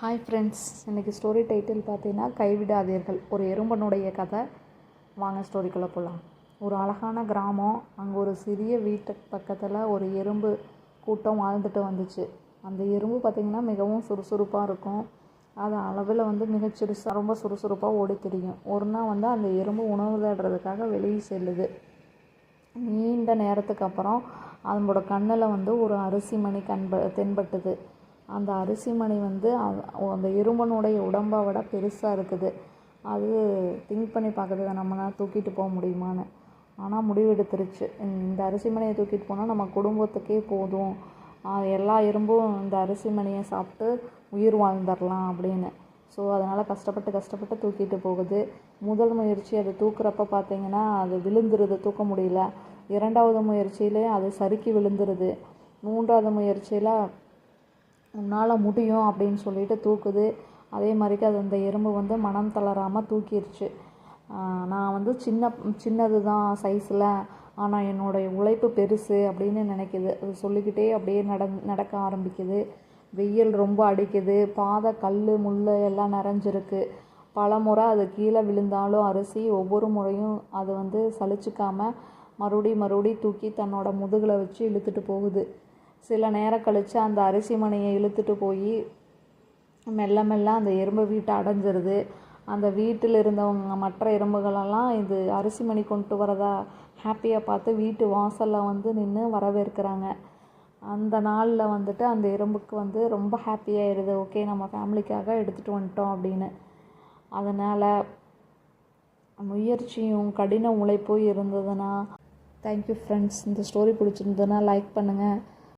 Hi friends இன்றைக்கி story title பார்த்தீங்கன்னா கைவிடாதீர்கள். ஒரு எறும்பனுடைய கதை. வாங்க ஸ்டோரிக்குள்ளே போகலாம் ஒரு அழகான கிராமம். அங்கே ஒரு சிறிய வீட்டுக்கு பக்கத்தில் ஒரு எறும்பு கூட்டம் வாழ்ந்துட்டு வந்துச்சு. அந்த எறும்பு பார்த்திங்கன்னா மிகவும் சுறுசுறுப்பாக இருக்கும். அது அளவில் வந்து மிகச்சிறுசாக ரொம்ப சுறுசுறுப்பாக ஓடி தெரியும். ஒரு நாள் வந்து அந்த எறும்பு உணவு தேடுறதுக்காக வெளியே செல்லுது. நீண்ட நேரத்துக்கு அப்புறம் அதனோட கண்ணில் வந்து ஒரு அரிசி மணி கண்ப தென்பட்டுது. அந்த அரிசி மணி வந்து அந்த இரும்பனுடைய உடம்பை விட பெருசாக இருக்குது. அது திங்க் பண்ணி பார்க்குறது நம்மளால் தூக்கிட்டு போக முடியுமான்னு. ஆனால் முடிவெடுத்துருச்சு. இந்த அரிசி மணியை தூக்கிட்டு போனால் நம்ம குடும்பத்துக்கே போதும். எல்லா எறும்பும் இந்த அரிசி மணியை சாப்பிட்டு உயிர் வாழ்ந்துடலாம் அப்படின்னு. ஸோ அதனால் கஷ்டப்பட்டு கஷ்டப்பட்டு தூக்கிட்டு போகுது. முதல் முயற்சி அது தூக்குறப்ப பார்த்தீங்கன்னா அது விழுந்துருது தூக்க முடியல. இரண்டாவது முயற்சியிலே அது சறுக்கி விழுந்துருது. மூன்றாவது முயற்சியில் உன்னால் முடியும் அப்படின்னு சொல்லிட்டு தூக்குது. அதே மாதிரிக்கு அது அந்த எறும்பு வந்து மனம் தளராமல் தூக்கிடுச்சு நான் வந்து சின்ன சின்னது தான் சைஸில் ஆனால் என்னுடைய உழைப்பு பெருசு அப்படின்னு நினைக்கிது. அது சொல்லிக்கிட்டே அப்படியே நட நடக்க ஆரம்பிக்குது. வெயில் ரொம்ப அடிக்குது. பாதை கல் முள் எல்லாம் நிறைஞ்சிருக்கு. பல முறை அது கீழே விழுந்தாலும் அரிசி ஒவ்வொரு முறையும் அது வந்து சலிச்சுக்காமல் மறுபடி மறுபடி தூக்கி தன்னோட முதுகில் வச்சு இழுத்துட்டு போகுது. சில நேரம் கழித்து அந்த அரிசி மணியை இழுத்துட்டு போய் மெல்ல மெல்ல அந்த எறும்பு வீட்டை அடைஞ்சிருது. அந்த வீட்டில் இருந்தவங்க மற்ற எறும்புகளெல்லாம் இது அரிசி மணி கொண்டு வரதா ஹாப்பியாக பார்த்து வீட்டு வாசலில் வந்து நின்று வரவேற்கிறாங்க. அந்த நாளில் வந்துட்டு அந்த எறும்புக்கு வந்து ரொம்ப ஹாப்பியாகிடுது ஓகே நம்ம ஃபேமிலிக்காக எடுத்துகிட்டு வந்துட்டோம் அப்படின்னு. அதனால் முயற்சியும் கடின உழைப்பும் இருந்ததுன்னா தேங்க்யூ ஃப்ரெண்ட்ஸ் இந்த ஸ்டோரி பிடிச்சிருந்ததுன்னா லைக் பண்ணுங்கள்